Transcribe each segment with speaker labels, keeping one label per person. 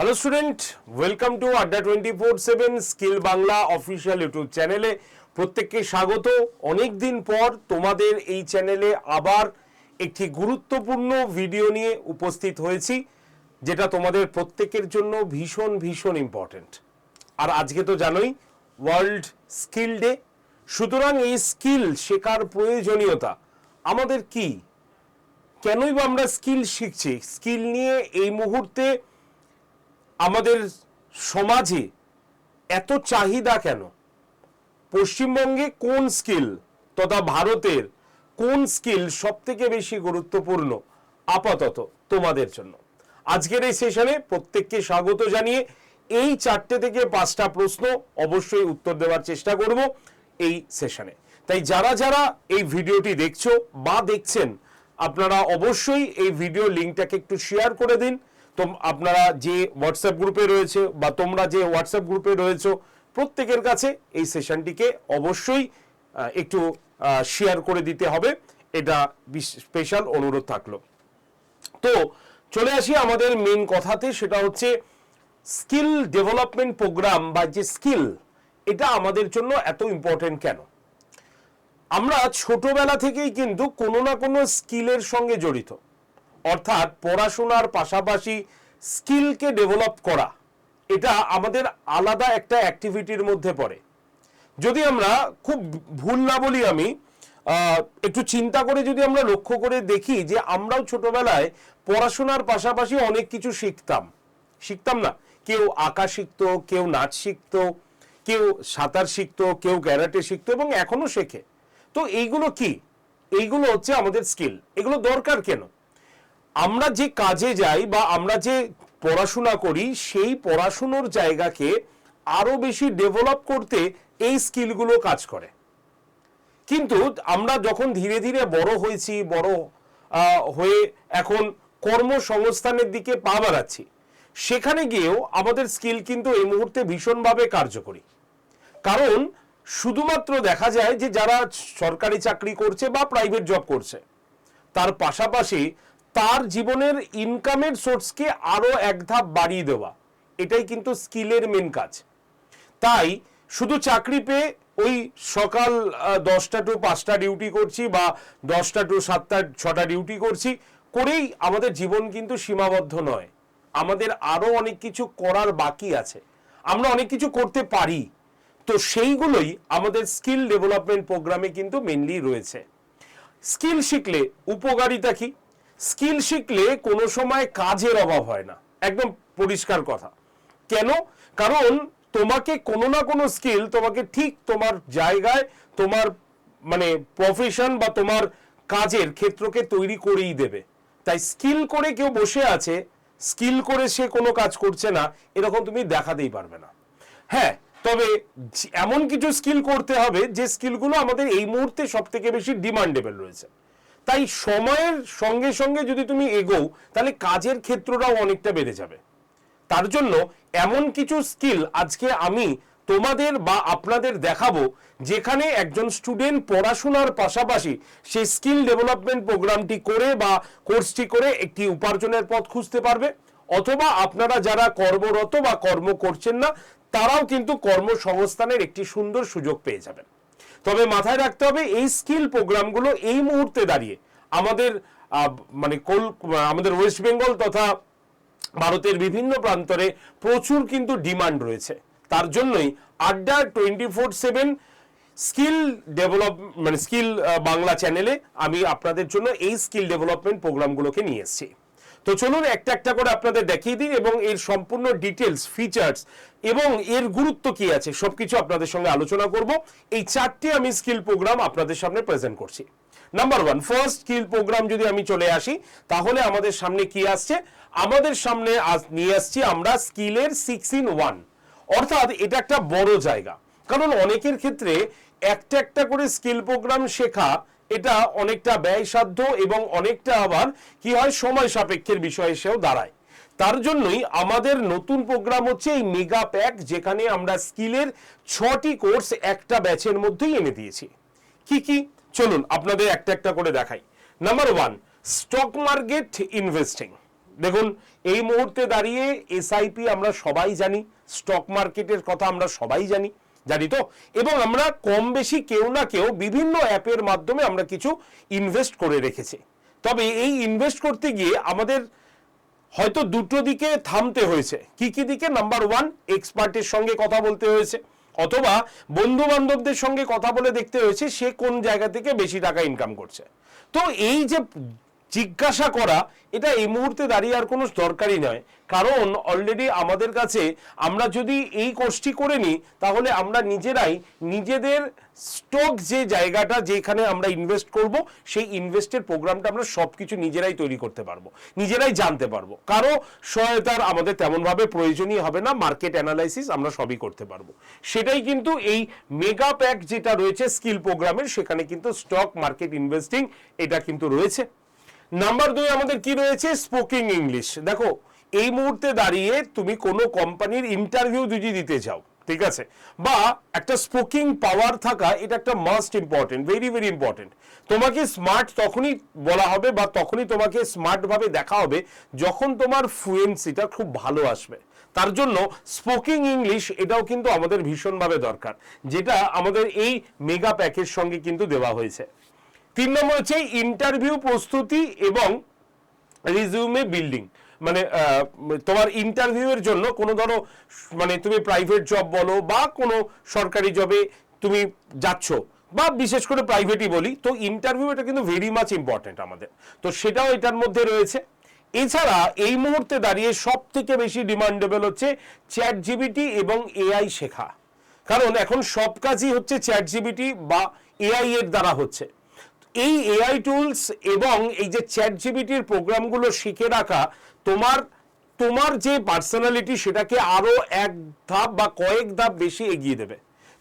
Speaker 1: Hello student welcome to Adda twenty four seven skill Bangla official YouTube চ্যানেলে প্রত্যেককে স্বাগত। অনেক দিন পর তোমাদের এই চ্যানেলে আবার একটি গুরুত্বপূর্ণ ভিডিও নিয়ে উপস্থিত হয়েছি, যেটা তোমাদের প্রত্যেকের জন্য ভীষণ ভীষণ ইম্পর্ট্যান্ট আর আজকে তো জানোই ওয়ার্ল্ড স্কিল ডে সুতরাং এই স্কিল শেখার প্রয়োজনীয়তা আমাদের কি? কেনই বা আমরা স্কিল শিখছি? স্কিল নিয়ে এই মুহূর্তে আমাদের সমাজে এত চাহিদা কেন? পশ্চিমবঙ্গে কোন স্কিল তথা ভারতের কোন স্কিল সব থেকে বেশি গুরুত্বপূর্ণ আপাতত তোমাদের জন্য? আজকের এই সেশনে প্রত্যেককে স্বাগত জানিয়ে এই চারটে থেকে পাঁচটা প্রশ্ন অবশ্যই উত্তর দেওয়ার চেষ্টা করব এই সেশনে। তাই যারা যারা এই ভিডিওটি দেখছ বা দেখছেন, আপনারা অবশ্যই এই ভিডিও লিঙ্কটাকে একটু শেয়ার করে দিন। আপনারা যে হোয়াটসঅ্যাপ গ্রুপে রয়েছে বা তোমরা যে হোয়াটসঅ্যাপ গ্রুপে রয়েছো, প্রত্যেকের কাছে এই সেশনটিকে অবশ্যই একটু শেয়ার করে দিতে হবে। এটা স্পেশাল অনুরোধ থাকল। তো, চলে আসি আমাদের মেন কথাতে, সেটা হচ্ছে স্কিল ডেভেলপমেন্ট প্রোগ্রাম বা যে স্কিল এটা আমাদের জন্য এত ইম্পর্টেন্ট কেন? আমরা ছোটবেলা থেকেই কিন্তু কোনো না কোনো স্কিলের সঙ্গে জড়িত। অর্থাৎ পড়াশোনার পাশাপাশি স্কিলকে ডেভেলপ করা, এটা আমাদের আলাদা একটা অ্যাক্টিভিটির মধ্যে পড়ে। যদি আমরা খুব ভুল না বলি আমি একটু চিন্তা করে যদি আমরা লক্ষ্য করে দেখি যে আমরাও ছোটবেলায় পড়াশোনার পাশাপাশি অনেক কিছু শিখতাম। শিখতাম না। কেউ আঁকা শিখতো, কেউ নাচ শিখতো, কেউ সাঁতার শিখতো, কেউ ক্যারাটে শিখতো এবং এখনও শেখে। তো এইগুলো কি? এইগুলো হচ্ছে আমাদের স্কিল। এগুলো দরকার কেন? আমরা যে কাজে যাই বা আমরা যে পড়াশোনা করি, সেই পড়াশুনোর জায়গাকে আরও বেশি ডেভেলপ করতে এই স্কিলগুলো কাজ করে। কিন্তু আমরা যখন ধীরে ধীরে বড় হয়েছি, বড় হয়ে এখন কর্মসংস্থানের দিকে পা বাড়াচ্ছি, সেখানে গিয়েও আমাদের স্কিল কিন্তু এই মুহূর্তে ভীষণভাবে কার্যকরী। কারণ শুধুমাত্র দেখা যায় যে যারা সরকারি চাকরি করছে বা প্রাইভেট জব করছে, তার পাশাপাশি তার জীবনের ইনকামের সোর্সকে আরও এক ধাপ বাড়িয়ে দেওয়া। এটাই কিন্তু স্কিলের মেন কাজ। তাই শুধু চাকরি পেয়ে ওই সকাল দশটা টু পাঁচটা ডিউটি করছি বা দশটা টু সাতটা, ছটা ডিউটি করছি, করেই আমাদের জীবন কিন্তু সীমাবদ্ধ নয়। আমাদের আরও অনেক কিছু করার বাকি আছে। আমরা অনেক কিছু করতে পারি। তো সেইগুলোই আমাদের স্কিল ডেভেলপমেন্ট প্রোগ্রামে কিন্তু মেনলি রয়েছে। স্কিল শিখলে উপকারিতা কি? স্কিল শিখলে কোনো সময় কাজের অভাব হয় না। একদম পরিষ্কার কথা। কেন? কারণ তোমাকে কোনো না কোনো স্কিল, তোমাকে ঠিক তোমার জায়গায়, তোমার মানে প্রফেশন বা তোমার কাজের ক্ষেত্রকে তৈরি করেই দেবে। তাই স্কিল করে কেউ বসে আছে, স্কিল করে সে কোনো কাজ করছে না, এরকম তুমি দেখাতেই পারবে না। হ্যাঁ তবে এমন কিছু স্কিল করতে হবে যে স্কিলগুলো আমাদের এই মুহূর্তে সব থেকে বেশি ডিমান্ডেবল রয়েছে। তাই সময়ের সঙ্গে সঙ্গে যদি তুমি এগোও, তাহলে কাজের ক্ষেত্রটাও অনেকটা বেড়ে যাবে। তার জন্য এমন কিছু স্কিল আজকে আমি তোমাদের বা আপনাদের দেখাবো, যেখানে একজন স্টুডেন্ট পড়াশোনার পাশাপাশি সেই স্কিল ডেভেলপমেন্ট প্রোগ্রামটি করে বা কোর্সটি করে একটি উপার্জনের পথ খুঁজতে পারবে। অথবা আপনারা যারা কর্মরত বা কর্ম করছেন না, তারাও কিন্তু কর্মসংস্থানের একটি সুন্দর সুযোগ পেয়ে যাবেন। তবে মাথায় রাখতে হবে, এই স্কিল প্রোগ্রামগুলো এই মুহূর্তে দাঁড়িয়ে। আমাদের মানে কল, আমাদের ওয়েস্ট বেঙ্গল তথা ভারতের বিভিন্ন প্রান্তরে প্রচুর কিন্তু ডিমান্ড রয়েছে। তার জন্যই Adda twenty four seven skill develop মানে স্কিল বাংলা চ্যানেলে আমি আপনাদের জন্য এই স্কিল ডেভেলপমেন্ট প্রোগ্রামগুলোকে নিয়ে এসেছি। তো চলুন একটা একটা করে আপনাদের দেখিয়ে দিন এবং এর সম্পূর্ণ ডিটেলস ফিচার্স এবং এর গুরুত্ব কি আছে সবকিছু আপনাদের সঙ্গে আলোচনা করব। এই চারটি আমি স্কিল প্রোগ্রাম আপনাদের সামনে প্রেজেন্ট করছি। Number one first skill program যদি আমি চলে আসি, তাহলে আমাদের সামনে কি আসছে? আমাদের সামনে আজ নিয়ে আসছি আমরা স্কিলের সিক্স ইন ওয়ান অর্থাৎ এটা একটা বড় জায়গা। কারণ অনেকের ক্ষেত্রে একটা একটা করে স্কিল প্রোগ্রাম শেখা এটা অনেকটা ব্যয়সাধ্য এবং অনেকটা আবার কি হয় সময় সাপেক্ষের বিষয় এসেও দাঁড়ায়। তার জন্যই আমাদের নতুন প্রোগ্রাম হচ্ছে এই মেগা প্যাক, যেখানে আমরা স্কিলের ছটি কোর্স একটা ব্যাচের মধ্যেই এনে দিয়েছি। কি কি? চলুন আপনাদের একটা একটা করে দেখাই। Number one stock market investing দেখুন, এই মুহূর্তে দাঁড়িয়ে এসআইপি আমরা সবাই জানি স্টক মার্কেটের কথা আমরা সবাই জানি। জানি তো এবং আমরা কম বেশি কেউ না কেউ বিভিন্ন অ্যাপের মাধ্যমে আমরা কিছু ইনভেস্ট করে রেখেছি। তবে এই ইনভেস্ট করতে গিয়ে আমাদের হয়তো দুটো দিকে থামতে হয়েছে। কি কি দিকে? নাম্বার ওয়ান এক্সপার্টের সঙ্গে কথা বলতে হয়েছে। অথবা বন্ধু বান্ধবদের সঙ্গে কথা বলে দেখতে হয়েছে সে কোন জায়গা থেকে বেশি টাকা ইনকাম করছে। তো এই যে জিজ্ঞাসা করা, এটা এই মুহূর্তে দাঁড়িয়ে আর কোনো দরকারই নয়। কারণ অলরেডি আমাদের কাছে আমরা যদি এই কোর্সটি করে নিই, তাহলে আমরা নিজেরাই নিজেদের স্টক যে জায়গাটা যেখানে আমরা ইনভেস্ট করব, সেই ইনভেস্টের প্রোগ্রামটা আমরা সব কিছু নিজেরাই তৈরি করতে পারব, নিজেরাই জানতে পারব। কারও সহায়তার আমাদের তেমনভাবে প্রয়োজনই হবে না মার্কেট অ্যানালাইসিস আমরা সবই করতে পারব। সেটাই কিন্তু এই মেগা প্যাক যেটা রয়েছে স্কিল প্রোগ্রামের সেখানে কিন্তু স্টক মার্কেট ইনভেস্টিং এটা কিন্তু রয়েছে। নাম্বার দুই, আমাদের কি রয়েছে? স্পোকিং ইংলিশ দেখো, এই মুহূর্তে দাঁড়িয়ে তুমি কোনো কোম্পানির ইন্টারভিউ যদি দিতে চাও, ঠিক আছে? বা একটা স্পোকিং পাওয়ার থাকা, এটা একটা must important very very important তোমাকে স্মার্ট তখনই বলা হবে বা তখনই তোমাকে স্মার্ট ভাবে দেখা হবে যখন তোমার ফ্লুয়েন্সিটা খুব ভালো আসবে। তার জন্য স্পোকিং ইংলিশ এটাও কিন্তু আমাদের ভীষণভাবে দরকার, যেটা আমাদের এই মেগা প্যাকের সঙ্গে কিন্তু দেওয়া হয়েছে। তিন নম্বর হচ্ছে ইন্টারভিউ প্রস্তুতি এবং রিজিউমে বিল্ডিং মানে তোমার ইন্টারভিউয়ের জন্য কোনো ধরো মানে তুমি প্রাইভেট জব বলো বা কোনো সরকারি জবে তুমি যাচ্ছ বা বিশেষ করে প্রাইভেটই বলি, তো ইন্টারভিউ এটা কিন্তু ভেরি মাচ ইম্পর্টেন্ট আমাদের। তো সেটাও এটার মধ্যে রয়েছে। এছাড়া এই মুহূর্তে দাঁড়িয়ে সব থেকে বেশি ডিমান্ডেবল হচ্ছে চ্যাট জিবিটি এবং এআই শেখা। কারণ এখন সব কাজই হচ্ছে চ্যাট জিবিটি বা এআই এর দ্বারা হচ্ছে। এই এআই টুলস এবং এই যে চ্যাট জিবিটির প্রোগ্রামগুলো শিখে রাখা, তোমার তোমার যে পার্সোনালিটি সেটাকে আরও এক ধাপ বা কয়েক ধাপ বেশি এগিয়ে দেবে।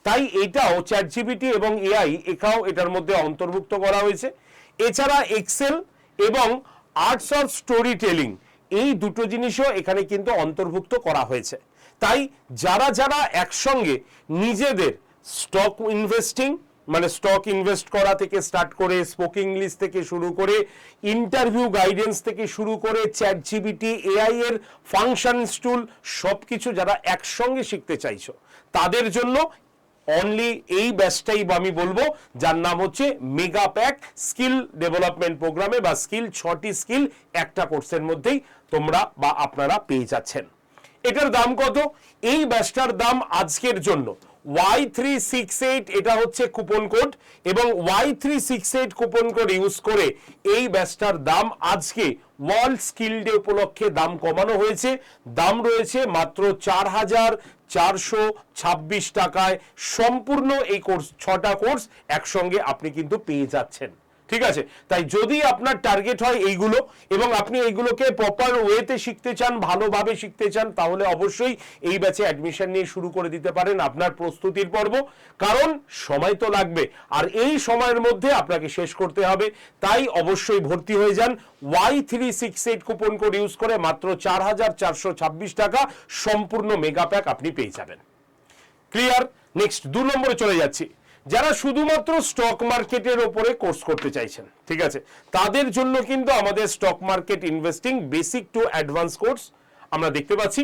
Speaker 1: তাই এটাও চ্যাট জিবিটি এবং এআই এটাও এটার মধ্যে অন্তর্ভুক্ত করা হয়েছে। এছাড়া এক্সেল এবং আর্টস অফ স্টোরি টেলিং এই দুটো জিনিসও এখানে কিন্তু অন্তর্ভুক্ত করা হয়েছে। তাই যারা যারা একসঙ্গে নিজেদের স্টক ইনভেস্টিং মানে স্টক ইনভেস্ট করা থেকে স্টার্ট করে স্পোকিং ইংলিশ থেকে শুরু করে ইন্টারভিউ গাইডেন্স থেকে শুরু করে চ্যাট জিবিটি এআই এর ফাংশন টুল সব কিছু যারা একসঙ্গে শিখতে চাইছো, তাদের জন্য অনলি এই ব্যাচটাই আমি বলব, যার নাম হচ্ছে মেগা প্যাক স্কিল ডেভেলপমেন্ট প্রোগ্রামে বা স্কিল ছটি স্কিল একটা কোর্সের মধ্যেই তোমরা বা আপনারা পেয়ে যাচ্ছেন। এটার দাম কত? এই ব্যাচটার দাম আজকের জন্য ওয়াই থ্রি সিক্স এইট এটা হচ্ছে কুপন কোড এবং Y three six eight coupon code use করে এই ব্যাচটার দাম আজকে ওয়ার্ল্ড স্কিল ডে উপলক্ষে দাম কমানো হয়েছে। দাম রয়েছে মাত্র চার হাজার চারশো ছাব্বিশ টাকায়। সম্পূর্ণ এই কোর্স ছটা কোর্স একসঙ্গে আপনি কিন্তু পেয়ে যাচ্ছেন। ঠিক আছে? তাই যদি আপনার টার্গেট হয় এইগুলো এবং আপনি এইগুলোকে প্রপার ওয়েতে শিখতে চান, ভালোভাবে শিখতে চান, তাহলে অবশ্যই এই ব্যাচে অ্যাডমিশন নিয়ে শুরু করে দিতে পারেন আপনার প্রস্তুতির পর্ব। কারণ সময় তো লাগবে। আর এই সময়ের মধ্যে আপনাকে শেষ করতে হবে। তাই অবশ্যই ভর্তি হয়ে যান। Y three six eight coupon code use করে মাত্র চার হাজার চারশো ছাব্বিশ টাকা সম্পূর্ণ মেগা প্যাক আপনি পেয়ে যাবেন। ক্লিয়ার নেক্সট দু নম্বরে চলে যাচ্ছি। যারা শুধুমাত্র স্টক মার্কেটের ওপরে কোর্স করতে চাইছেন, ঠিক আছে? তাদের জন্য কিন্তু আমাদের stock market investing basic to advance course আমরা দেখতে পাচ্ছি।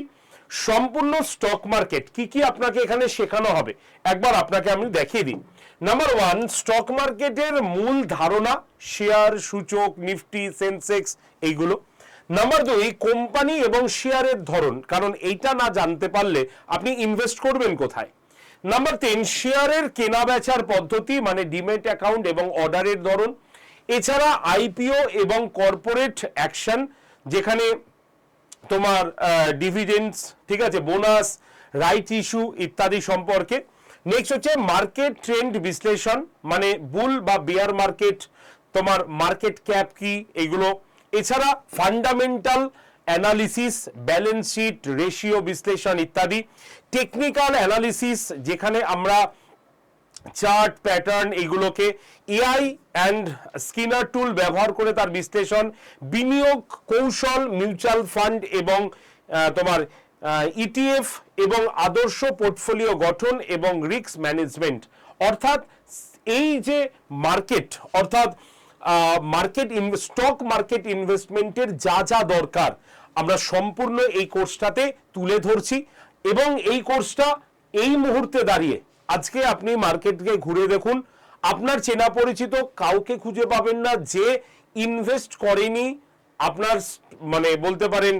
Speaker 1: সম্পূর্ণ স্টক মার্কেট কি কি আপনাকে এখানে শেখানো হবে? একবার আপনাকে আমি দেখিয়ে দিই। নাম্বার ওয়ান স্টক মার্কেটের মূল ধারণা শেয়ার সূচক, নিফটি সেন্সেক্স এইগুলো। নাম্বার দুই কোম্পানি এবং শেয়ারের ধরন, কারণ এইটা না জানতে পারলে আপনি ইনভেস্ট করবেন কোথায়? নাম্বার তিন শেয়ারের কেনা বেচার পদ্ধতি মানে ডিমেট অ্যাকাউন্ট এবং অর্ডারের ধরন। এছাড়া আইপিও এবং কর্পোরেট অ্যাকশন যেখানে তোমার ডিভিডেন্ডস ঠিক আছে বোনাস রাইট ইস্যু ইত্যাদি সম্পর্কে। নেক্সট হচ্ছে মার্কেট ট্রেন্ড বিশ্লেষণ মানে বুল বা বেয়ার মার্কেট তোমার মার্কেট ক্যাপ কি, এগুলো। এছাড়া fundamental analysis balance sheet ratio বিশ্লেষণ ইত্যাদি। টেকনিক্যাল অ্যানালিসিস যেখানে আমরা চার্ট প্যাটার্ন এগুলোকে এআই অ্যান্ড স্কিনার টুল ব্যবহার করে তার বিশ্লেষণ, বিনিয়োগ কৌশল মিউচুয়াল ফান্ড এবং তোমার ইটিএফ এবং আদর্শ পোর্টফোলিও গঠন এবং রিস্ক ম্যানেজমেন্ট অর্থাৎ এই যে মার্কেট অর্থাৎ মার্কেট স্টক মার্কেট ইনভেস্টমেন্টের যা যা দরকার, আমরা সম্পূর্ণ এই কোর্সটাতে তুলে ধরছি। এবং এই কোর্সটা এই মুহূর্তে দাঁড়িয়ে। আজকে আপনি মার্কেটকে ঘুরে দেখুন। আপনার চেনা পরিচিত কাউকে খুঁজে পাবেন না, যে ইনভেস্ট করেনি আপনার মানে বলতে পারেন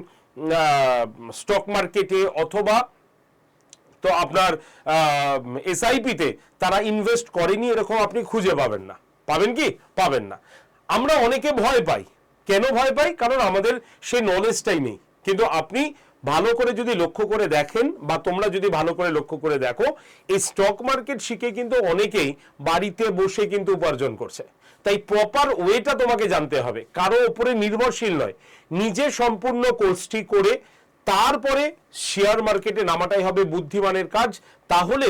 Speaker 1: স্টক মার্কেটে অথবা তো আপনার এসআইপিতে তারা ইনভেস্ট করেনি এরকম আপনি খুঁজে পাবেন না। পাবেন কি? পাবেন না। আমরা অনেকে ভয় পাই। কেন ভয় পাই? কারণ আমাদের সেই নলেজটাই নেই। কিন্তু আপনি ভালো করে যদি লক্ষ্য করে দেখেন বা তোমরা যদি ভালো করে লক্ষ্য করে দেখো, এই স্টক মার্কেট শিখে কিন্তু অনেকেই বাড়িতে বসে কিন্তু উপার্জন করছে। তাই প্রপার ওয়েটা তোমাকে জানতে হবে। কারও ওপরে নির্ভরশীল নয়। নিজে সম্পূর্ণ কোর্সটি করে, তারপরে শেয়ার মার্কেটে নামাটাই হবে বুদ্ধিমানের কাজ। তাহলে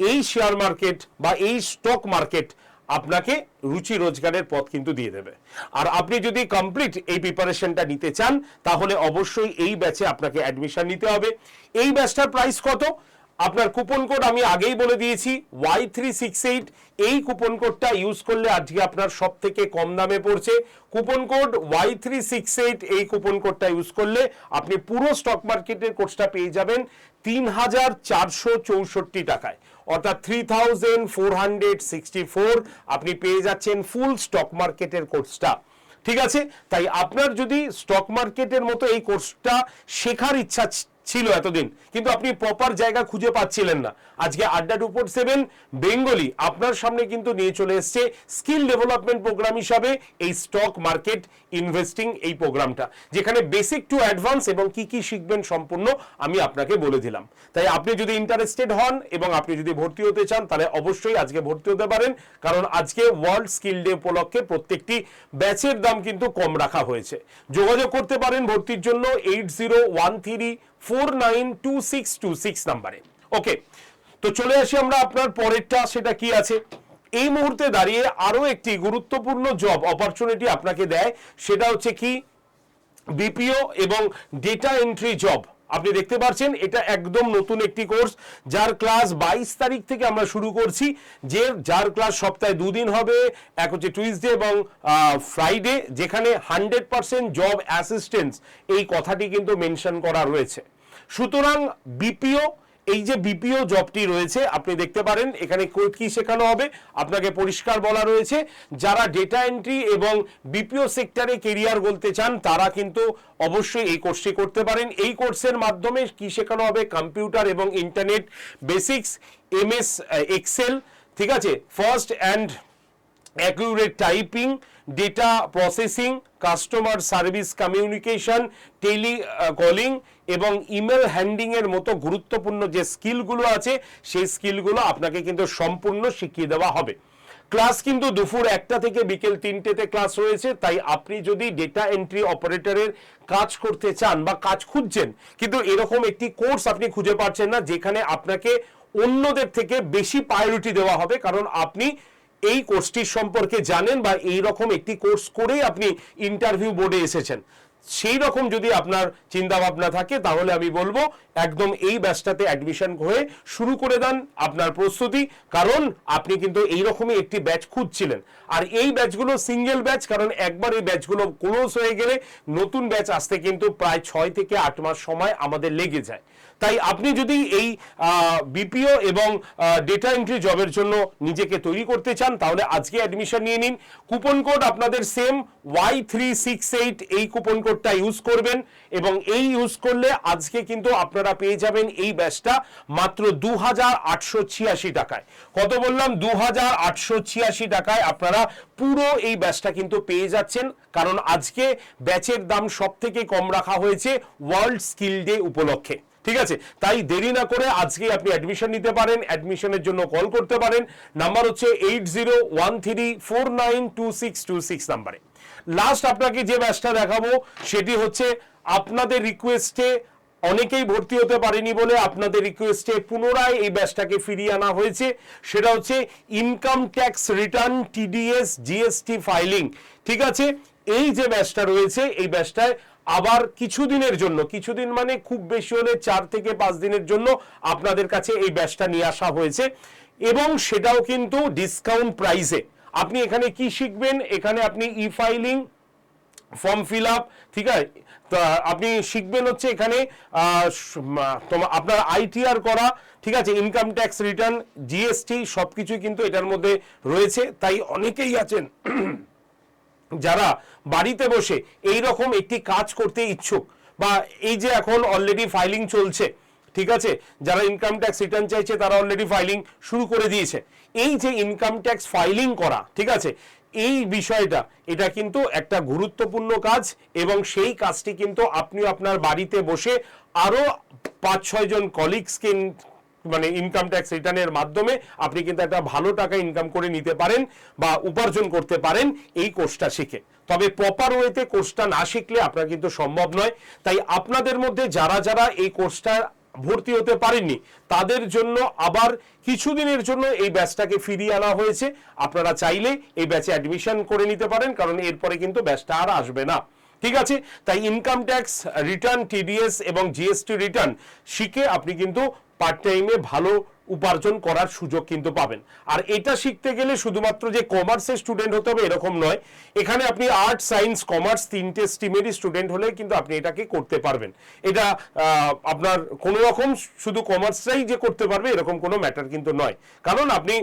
Speaker 1: এই শেয়ার মার্কেট বা এই স্টক মার্কেট আপনাকে রুচি রোজগারের পথ কিন্তু দিয়ে দেবে। আর আপনি যদি কমপ্লিট এই প্রিপারেশনটা নিতে চান, তাহলে অবশ্যই এই ব্যাচে আপনাকে অ্যাডমিশন নিতে হবে। এই ব্যাচটার প্রাইস কত? আপনার কুপন কোড আমি আগেই বলে দিয়েছি ওয়াই থ্রি সিক্স এইট এই কুপন কোডটা ইউজ করলে আজকে আপনার সব থেকে কম দামে পড়ছে। Coupon code Y three six eight এই কুপন কোডটা ইউজ করলে আপনি পুরো স্টক মার্কেটের কোর্সটা পেয়ে যাবেন তিন হাজার চারশো চৌষট্টি টাকায়। অর্থাৎ three thousand four hundred sixty four আপনি পেয়ে যাচ্ছেন ফুল স্টক মার্কেটের কোর্সটা ঠিক আছে? তাই আপনার যদি স্টক মার্কেটের মতো এই কোর্সটা শেখার ইচ্ছা ছিল এতদিন। কিন্তু আপনি প্রপার জায়গা খুঁজে পাচ্ছিলেন না। আজকে আড্ডা টু ফোর সেভেন, বেঙ্গলি আপনার সামনে কিন্তু নিয়ে চলে এসছে স্কিল ডেভেলপমেন্ট প্রোগ্রাম হিসাবে এই স্টক মার্কেট ইনভেস্টিং এই প্রোগ্রামটা, যেখানে বেসিক টু অ্যাডভান্স এবং কি কি শিখবেন সম্পূর্ণ আমি আপনাকে বলে দিলাম। তাই আপনি যদি ইন্টারেস্টেড হন এবং আপনি যদি ভর্তি হতে চান, তাহলে অবশ্যই আজকে ভর্তি হতে পারেন, কারণ আজকে ওয়ার্ল্ড স্কিল ডে উপলক্ষে প্রত্যেকটি ব্যাচের দাম কিন্তু কম রাখা হয়েছে। যোগাযোগ করতে পারেন ভর্তির জন্য eight zero one three four nine two six two six নাম্বারে। ওকে, তো চলে আসি আমরা আপনার পরেরটা, সেটা কি আছে? এই মুহূর্তে দাঁড়িয়ে আরও একটি গুরুত্বপূর্ণ জব অপরচুনিটি আপনাকে দেয়, সেটা হচ্ছে কি? বিপিও এবং ডেটা এন্ট্রি জব আপনি দেখতে পাচ্ছেন এটা একদম নতুন একটি কোর্স যার ক্লাস বাইশ তারিখ থেকে আমরা শুরু করছি, যে যার ক্লাস সপ্তাহে দুদিন হবে, এক হচ্ছে টুইসডে এবং ফ্রাইডে যেখানে হান্ড্রেড পার্সেন্ট জব অ্যাসিস্ট্যান্স এই কথাটি কিন্তু মেনশন করা রয়েছে। সুতরাং বিপিও, এই যে বিপিও জবটি রয়েছে, আপনি দেখতে পারেন, এখানে কো- কি শেখানো হবে, আপনাকে পরিষ্কার বলা রয়েছে, যারা ডেটা এন্ট্রি এবং বিপিও সেক্টরে কেরিয়ার বলতে চান, তারা কিন্তু অবশ্যই এই কোর্সটি করতে পারেন। এই কোর্সের মাধ্যমে কি শেখানো হবে কম্পিউটার এবং ইন্টারনেট বেসিক্স এমএস এক্সেল ঠিক আছে? Fast and accurate typing data processing customer service communication telecalling এবং ইমেল হ্যান্ডিং এর মতো গুরুত্বপূর্ণ যে স্কিলগুলো আছে, সেই স্কিলগুলো আপনাকে কিন্তু সম্পূর্ণ শিখিয়ে দেওয়া হবে। ক্লাস কিন্তু দুপুর একটা থেকে বিকেল তিনটেতে ক্লাস রয়েছে, তাই আপনি যদি ডেটা এন্ট্রি অপারেটরের কাজ করতে চান বা কাজ খুঁজছেন, কিন্তু এরকম একটি কোর্স আপনি খুঁজে পাচ্ছেন না, যেখানে আপনাকে অন্যদের থেকে বেশি প্রায়োরিটি দেওয়া হবে, কারণ আপনি এই কোর্সটির সম্পর্কে জানেন বা এই রকম একটি কোর্স করেই আপনি ইন্টারভিউ বোর্ডে এসেছেন। সেই রকম যদি আপনার চিন্তা ভাবনা থাকে, তাহলে আমি বলব, একদম এই ব্যাচটাতে অ্যাডমিশন হয়ে শুরু করে দেন আপনার প্রস্তুতি, কারণ আপনি কিন্তু এই রকমই একটি ব্যাচ খুঁজছিলেন। আর এই ব্যাচগুলো সিঙ্গেল ব্যাচ কারণ একবার এই ব্যাচগুলো ক্লোজ হয়ে গেলে নতুন ব্যাচ আসতে কিন্তু প্রায় ছয় থেকে আট মাস সময় আমাদের লেগে যায়। তাই আপনি যদি এই বিপিও এবং ডেটা এন্ট্রি জবের জন্য নিজেকে তৈরি করতে চান, তাহলে আজকে অ্যাডমিশন নিয়ে নিন। কুপন কোড আপনাদের same Y three six eight এই কুপন কোডটা ইউজ করবেন এবং এই ইউজ করলে আজকে কিন্তু আপনারা পেয়ে যাবেন এই ব্যাচটা মাত্র দু হাজার আটশো ছিয়াশি টাকায়। কত বললাম? দু হাজার আটশো ছিয়াশি টাকায় আপনারা পুরো এই ব্যাচটা কিন্তু পেয়ে যাচ্ছেন, কারণ আজকে ব্যাচের দাম সব থেকে কম রাখা হয়েছে ওয়ার্ল্ড স্কিল ডে উপলক্ষে। ঠিক আছে? তাই দেরি না করে আজকে আপনি অ্যাডমিশন নিতে পারেন অ্যাডমিশনের জন্য কল করতে পারেন। নাম্বার হচ্ছে eight zero one three four nine two six two six নাম্বারে লাস্ট আপনাকে যে ব্যাচটা দেখাবো, সেটি হচ্ছে আপনাদের রিকোয়েস্টে অনেকেই ভর্তি হতে পারেনি বলে আপনাদের রিকোয়েস্টে পুনরায় এই ব্যাচটাকে ফিরিয়ে আনা হয়েছে। সেটা হচ্ছে income tax return TDS GST filing ঠিক আছে? এই যে ব্যাচটা রয়েছে, এই ব্যাচটায় আবার কিছুদিনের জন্য, কিছুদিন মানে খুব বেশি হলে চার থেকে পাঁচ দিনের জন্য আপনাদের কাছে এই ব্যাচটা নিয়ে আসা হয়েছে। এবং সেটাও কিন্তু ডিসকাউন্ট প্রাইসে আপনি এখানে কি শিখবেন? এখানে আপনি e filing form fill up ঠিক আছে? আপনি শিখবেন হচ্ছে এখানে আপনার আইটিআর করা, ঠিক আছে? ইনকাম ট্যাক্স রিটার্ন জিএসটি সব কিছুই কিন্তু এটার মধ্যে রয়েছে। তাই অনেকেই আছেন যারা বাড়িতে বসে এই রকম একটি কাজ করতে ইচ্ছুক বা এই যে এখন অলরেডি ফাইলিং চলছে, ঠিক আছে? যারা ইনকাম ট্যাক্স রিটার্ন চাইছে, তারা অলরেডি ফাইলিং শুরু করে দিয়েছে। এই যে ইনকাম ট্যাক্স ফাইলিং করা, ঠিক আছে? এই বিষয়টা, এটা কিন্তু একটা গুরুত্বপূর্ণ কাজ এবং সেই কাজটি কিন্তু আপনি আপনার বাড়িতে বসে আরও পাঁচ ছয় জন কলিগসকে মানে ইনকাম ট্যাক্স রিটার্নের মাধ্যমে আপনি কিন্তু একটা ভালো টাকা ইনকাম করে নিতে পারেন বা উপার্জন করতে পারেন এই কোর্সটা শিখে। তবে প্রপার ওয়েতে কোর্সটা না শিখলে আপনার কিন্তু সম্ভব নয়। তাই আপনাদের মধ্যে যারা যারা এই কোর্সটা ভর্তি হতে পারেননি, তাদের জন্য আবার কিছুদিনের জন্য এই ব্যাচটাকে ফিরিয়ে আনা হয়েছে। আপনারা চাইলে এই ব্যাচে অ্যাডমিশন করে নিতে পারেন, কারণ এরপরে কিন্তু ব্যাচটা আর আসবে না। ঠিক আছে? তাই ইনকাম ট্যাক্স রিটার্ন টিডিএস এবং জিএসটি রিটার্ন শিখে আপনি কিন্তু পার্ট টাইমে ভালো উপার্জন করার সুযোগ কিন্তু পাবেন। আর এটা শিখতে গেলে শুধুমাত্র যে কমার্সের স্টুডেন্ট হতে হবে এরকম নয়, এখানে আপনি আর্ট সায়েন্স কমার্স তিনটে স্ট্রিমেরই স্টুডেন্ট হলে কিন্তু আপনি এটাকে করতে পারবেন। এটা আপনার কোনো রকম শুধু কমার্সটাই যে করতে পারবে এরকম কোনো ম্যাটার কিন্তু নয়। কারণ আপনি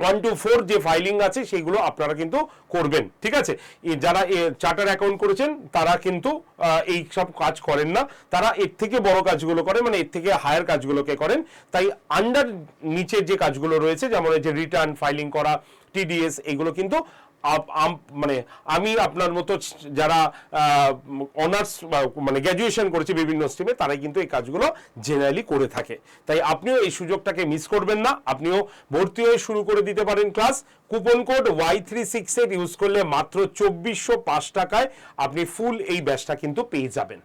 Speaker 1: ওয়ান টু ফোর যে ফাইলিং আছে সেইগুলো আপনারা কিন্তু করবেন, ঠিক আছে? যারা চার্টার অ্যাকাউন্ট করেছেন, তারা কিন্তু এই সব কাজ করেন না। তারা এর থেকে বড় কাজগুলো করে মানে এর থেকে হায়ার কাজগুলোকে করেন। তাই আন্ডার নিচের যে কাজগুলো রয়েছে, যেমন যে রিটার্ন ফাইলিং করা টিডিএস এগুলো কিন্তু মানে আমি আপনার মতো যারা অনার্স মানে গ্র্যাজুয়েশন করেছে বিভিন্ন স্ট্রিমে তারাই কিন্তু এই কাজগুলো জেনারেলি করে থাকে। তাই আপনিও এই সুযোগটাকে মিস করবেন না। আপনিও ভর্তি হয়ে শুরু করে দিতে পারেন class coupon code Y three six eight use করলে মাত্র চব্বিশশো পাঁচ টাকায় আপনি ফুল এই ব্যাচটা কিন্তু পেয়ে যাবেন।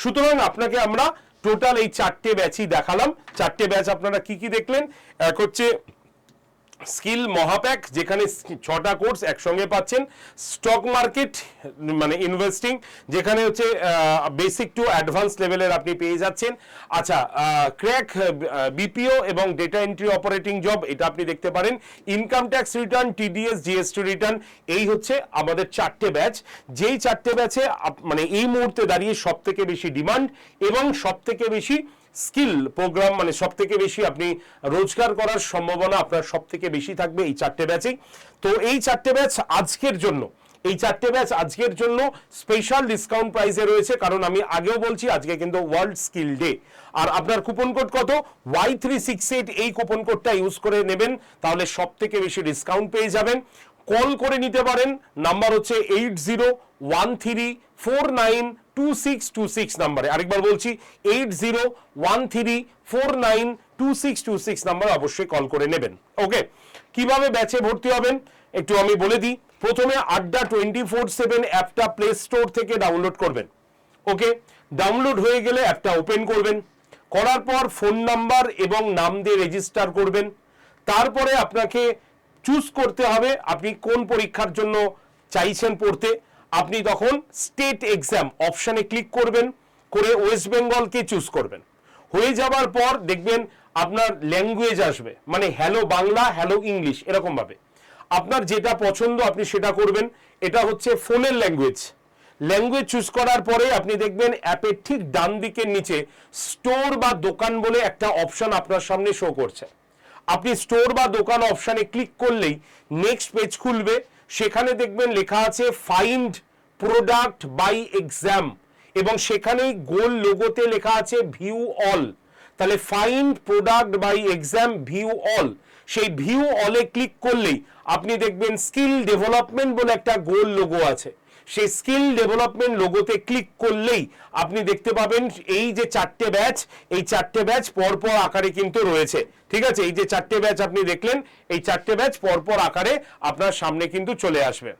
Speaker 1: সুতরাং আপনাকে আমরা টোটাল এই চারটে ব্যাচই দেখালাম। চারটে ব্যাচ আপনারা কি কি দেখলেন? এক হচ্ছে স্কিল মহাপ্যাক, যেখানে ছটা কোর্স একসঙ্গে পাচ্ছেন। স্টক মার্কেট মানে ইনভেস্টিং, যেখানে হচ্ছে বেসিক টু অ্যাডভান্স লেভেলের আপনি পেয়ে যাচ্ছেন। আচ্ছা ক্র্যাক বিপিও এবং ডেটা এন্ট্রি অপারেটিং জব, এটা আপনি দেখতে পারেন। Income tax return, TDS GST return, এই হচ্ছে আমাদের চারটে ব্যাচ। যেই চারটে ব্যাচে মানে এই মুহূর্তে দাঁড়িয়ে সব থেকে বেশি ডিমান্ড এবং সব থেকে বেশি স্কিল প্রোগ্রাম মানে সব থেকে বেশি আপনি রোজগার করার সম্ভাবনা আপনার সব থেকে বেশি থাকবে এই চারটে ব্যাচেই তো এই চারটে ব্যাচ আজকের জন্য, এই চারটে ব্যাচ আজকের জন্য স্পেশাল ডিসকাউন্ট প্রাইসে রয়েছে। কারণ আমি আগেও বলছি, আজকে কিন্তু ওয়ার্ল্ড স্কিল ডে আর আপনার কুপন কোড কত? ওয়াই থ্রি সিক্স এইট এই কুপন কোডটা ইউজ করে নেবেন, তাহলে সব থেকে বেশি ডিসকাউন্ট পেয়ে যাবেন। কল করে নিতে পারেন নাম্বার হচ্ছে eight zero one three four nine two six two six নাম্বারে আরেকবার বলছি eight zero one three four nine two six two six number অবশ্যই কল করে নেবেন। ওকে কীভাবে ব্যাচে ভর্তি হবেন? একটু আমি বলে দিই। প্রথমে আড্ডা টোয়েন্টি ফোর সেভেন অ্যাপটা প্লে স্টোর থেকে ডাউনলোড করবেন। ওকে ডাউনলোড হয়ে গেলে অ্যাপটা ওপেন করবেন। করার পর ফোন নাম্বার এবং নাম দিয়ে রেজিস্টার করবেন। তারপরে আপনাকে চুজ করতে হবে আপনি কোন পরীক্ষার জন্য চাইছেন পড়তে। আপনি তখন স্টেট এক্সাম অপশানে ক্লিক করবেন, করে ওয়েস্ট বেঙ্গলকে চুজ করবেন। হয়ে যাবার পর দেখবেন আপনার ল্যাঙ্গুয়েজ আসবে মানে হ্যালো বাংলা হ্যালো ইংলিশ এরকম ভাবে। আপনার যেটা পছন্দ আপনি সেটা করবেন, এটা হচ্ছে ফোনের ল্যাঙ্গুয়েজ ল্যাঙ্গুয়েজ চুজ করার পরে আপনি দেখবেন অ্যাপের ঠিক ডান দিকের নিচে স্টোর বা দোকান বলে একটা অপশন আপনার সামনে শো করছে। আপনি স্টোর বা দোকান অপশানে ক্লিক করলেই নেক্সট পেজ খুলবে সেখানে দেখবেন লেখা আছে ফাইন্ড প্রোডাক্ট বাই এক্সাম এবং সেখানেই গোল লোগোতে লেখা আছে ভিউ অল তাহলে find product by exam view all সেই ভিউ অলে ক্লিক করলেই আপনি দেখবেন স্কিল ডেভেলপমেন্ট বলে একটা গোল লোগো আছে। সেই স্কিল ডেভেলপমেন্ট লোগোতে ক্লিক করলেই আপনি দেখতে পাবেন এই যে চারটে ব্যাচ, এই চারটে ব্যাচ পরপর আকারে কিন্তু রয়েছে। ঠিক আছে? এই যে চারটে ব্যাচ আপনি দেখলেন, এই চারটে ব্যাচ পরপর আকারে আপনার সামনে কিন্তু চলে আসবে।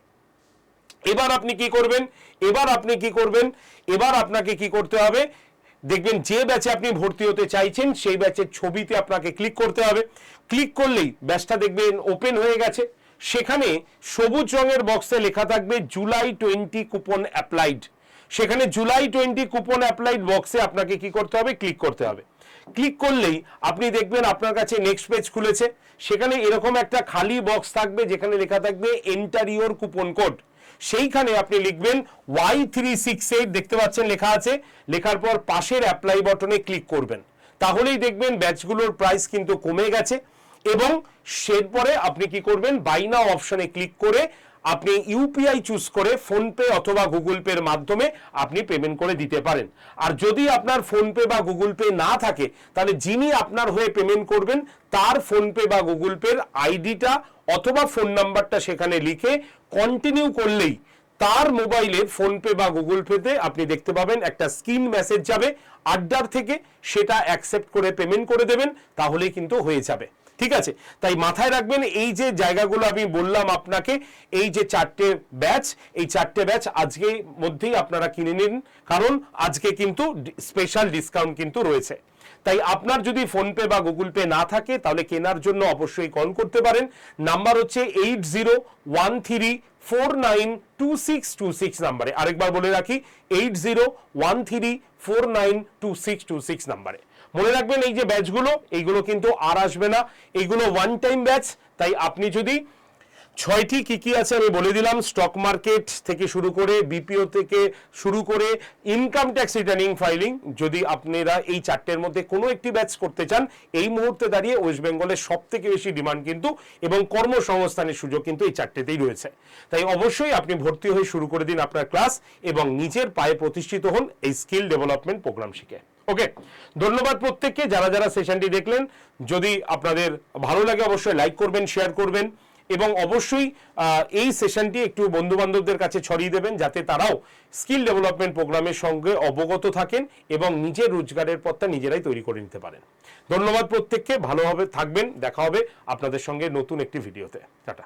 Speaker 1: এবার আপনি কি করবেন? এবার আপনি কি করবেন? এবার আপনাকে কি করতে হবে? দেখবেন যে ব্যাচে আপনি ভর্তি হতে চাইছেন, সেই ব্যাচের ছবিতে আপনাকে ক্লিক করতে হবে। ক্লিক করলেই ব্যাচটা দেখবেন ওপেন হয়ে গেছে। সেখানে সবুজ রঙের বক্সে লেখা থাকবে জুলাই টোয়েন্টি কুপন অ্যাপ্লাইড। সেখানে জুলাই টোয়েন্টি কুপন অ্যাপ্লাইড বক্সে আপনাকে কি করতে হবে? ক্লিক করতে হবে। ক্লিক করলেই আপনি দেখবেন আপনার কাছে নেক্সট পেজ খুলেছে। সেখানে এরকম একটা খালি বক্স থাকবে যেখানে লেখা থাকবে এন্টার ইওর কুপন কোড সেইখানে আপনি লিখবেন ওয়াই থ্রি সিক্স এইট দেখতে পাচ্ছেন লেখা আছে। লেখার পর পাশের অ্যাপ্লাই বটনে ক্লিক করবেন। তাহলেই দেখবেন ব্যাচগুলোর প্রাইস কিন্তু কমে গেছে। এবং পরে আপনি কি করবেন? বাই নাও অপশনে ক্লিক করে আপনি ইউপিআই চুজ করে ফোনপে অথবা গুগল পের মাধ্যমে আপনি পেমেন্ট করে দিতে পারেন। আর যদি আপনার ফোনপে বা গুগল পে না থাকে, তাহলে যিনি আপনার হয়ে পেমেন্ট করবেন, তার ফোনপে বা গুগল পের আইডিটা অথবা ফোন নাম্বারটা সেখানে লিখে কন্টিনিউ করলেই তার মোবাইলে ফোনপে বা গুগল পেতে আপনি দেখতে পাবেন একটা স্ক্রিন মেসেজ যাবে, আড্ডার থেকে সেটা অ্যাকসেপ্ট করে পেমেন্ট করে দেবেন, তাহলেই কিন্তু হয়ে যাবে। ঠিক আছে? তাই মাথায় রাখবেন, এই যে জায়গাগুলো আমি বললাম আপনাকে, এই যে চারটে ব্যাচ, এই চারটে ব্যাচ আজকে মধ্যেই আপনারা কিনে নিন, কারণ আজকে কিন্তু স্পেশাল ডিসকাউন্ট কিন্তু রয়েছে। তাই আপনার যদি ফোনপে বা গুগল পে না থাকে, তাহলে কেনার জন্য অবশ্যই কল করতে পারেন। নাম্বার হচ্ছে eight zero one three four nine two six two six নাম্বারে। আরেকবার বলে রাখি eight zero one three four nine two six two six নাম্বারে। মনে রাখবেন এই যে ব্যাচগুলো, এইগুলো কিন্তু আর আসবে না। এইগুলো ওয়ান টাইম ব্যাচ তাই আপনি যদি ছয়টি কি কি আছে আমি বলে দিলাম স্টক মার্কেট থেকে শুরু করে বিপিও থেকে শুরু করে ইনকাম ট্যাক্স রিটার্নিং ফাইলিং যদি আপনারা এই চারটের মধ্যে কোনো একটি ব্যাচ করতে চান, এই মুহূর্তে দাঁড়িয়ে ওয়েস্ট বেঙ্গলের সব থেকে বেশি ডিমান্ড কিন্তু এবং কর্মসংস্থানের সুযোগ কিন্তু এই চারটেতেই রয়েছে। তাই অবশ্যই আপনি ভর্তি হয়ে শুরু করে দিন আপনার ক্লাস এবং নিজের পায়ে প্রতিষ্ঠিত হন এই স্কিল ডেভেলপমেন্ট প্রোগ্রাম শিখে। ওকে, ধন্যবাদ প্রত্যেককে। যারা যারা সেশনটি দেখলেন, যদি আপনাদের ভালো লাগে অবশ্যই লাইক করবেন, শেয়ার করবেন এবং অবশ্যই এই সেশনটি একটু বন্ধু বান্ধবদের কাছে ছড়িয়ে দেবেন যাতে তারাও স্কিল ডেভেলপমেন্ট প্রোগ্রামের সঙ্গে অবগত থাকেন এবং নিজের রোজগারের পথটা নিজেরাই তৈরি করে নিতে পারেন। ধন্যবাদ প্রত্যেককে, ভালোভাবে থাকবেন, দেখা হবে আপনাদের সঙ্গে নতুন একটি ভিডিওতে। টাটা।